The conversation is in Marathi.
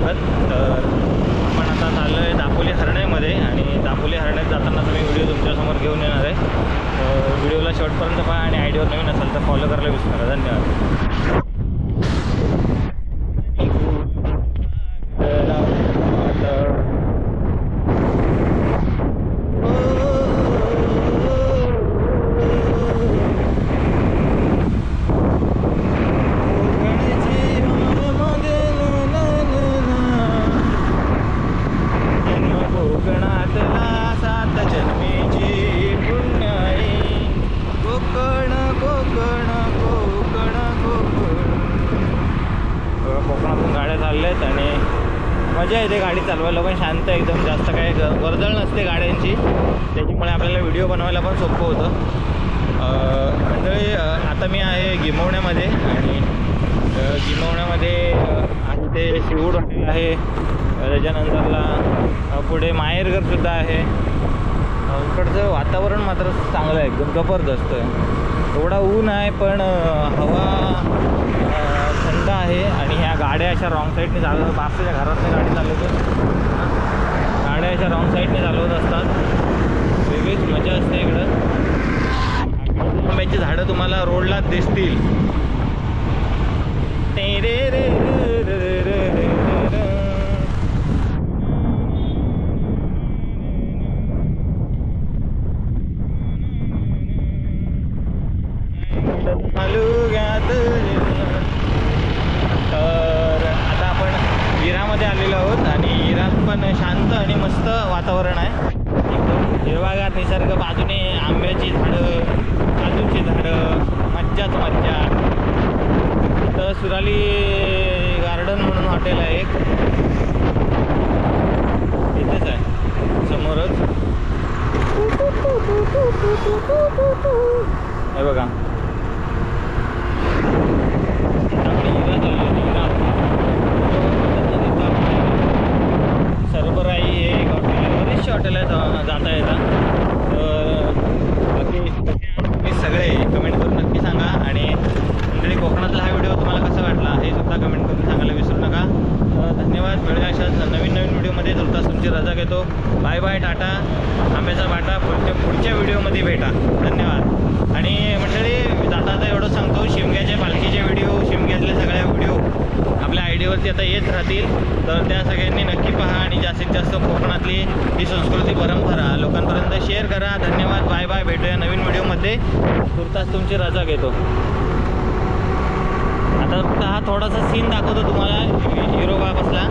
स्वागत तर आपण आता चाललो आहे दापोली हरण्यामध्ये आणि दापोली हरण्यात जाताना तुम्ही व्हिडिओ तुमच्यासमोर घेऊन येणार आहे. तर व्हिडिओला शेवटपर्यंत पहा आणि आयडियावर नवीन असाल तर फॉलो करायला विसरा धन्यवाद. गाड्या चालल्या आहेत आणि मजा येते गाडी चालवायला पण शांत आहे एकदम. जास्त काही ग- वर्दळ नसते गाड्यांची. त्याच्यामुळे आपल्याला व्हिडिओ बनवायला पण सोपं होतं. अं, मंडळी आता मी आहे गिमवण्यामध्ये आणि गिमवण्यामध्ये आणि ते शिवूड हॉटेल आहे. त्याच्यानंतरला पुढे माहेरघरसुद्धा आहे. इकडचं वातावरण मात्र चांगलं आहे. एकदम जबरदस्त आहे. एवढा ऊन आहे पण हवा थंड आहे आणि ह्या गाड्या अशा रॉंग साईडने चालवत बापच्या घरातल्या गाडी चालवतो गाड्या अशा रॉंग साईडने चालवत असतात. वेगळीच मजा असते इकडं. आंब्याची झाडं तुम्हाला रोडलाच दिसतील. टेरे रे रे मस्त वातावरण आहे. एकदम हिरवागार निसर्ग बाजूने आंब्याची झाडं काजूची झाडं मज्जाच मज्जा. तर सुराली गार्डन म्हणून हॉटेल आहे एक. इथेच आहे समोरच. हे बघा आपली हिरा चालली होती, हिरा. सरबराई हे एक हॉटेल आहे बरेचसे हॉटेल आहेत जाता येतात तर बाकी तुम्ही सगळे कमेंट करून नक्की सांगा. आणि मंडळी कोकणातला हा व्हिडिओ तुम्हाला कसा वाटला हे सुद्धा कमेंट करून सांगायला विसरू नका. धन्यवाद. मिळूया अशाच नवीन नवीन व्हिडिओमध्ये तुर्तास तुमची रजा घेतो. Bye bye tata. आंब्याचा बाटा. पुढच्या पुढच्या व्हिडिओमध्ये भेटा धन्यवाद आणि मंडळी जाता आता एवढं सांगतो शिमग्याच्या पालखीचे व्हिडिओ शिमग्यातले सगळ्या व्हिडिओ वरती आता येत राहतील तर त्या सगळ्यांनी नक्की पहा आणि जास्तीत जास्त कोकणातली ही संस्कृती परंपरा लोकांपर्यंत शेअर करा. धन्यवाद. बाय बाय भेटूया नवीन व्हिडिओमध्ये. तुर्तास तुमची रजा घेतो. आता फक्त हा थोडासा सीन दाखवतो तुम्हाला. हिरो बसला.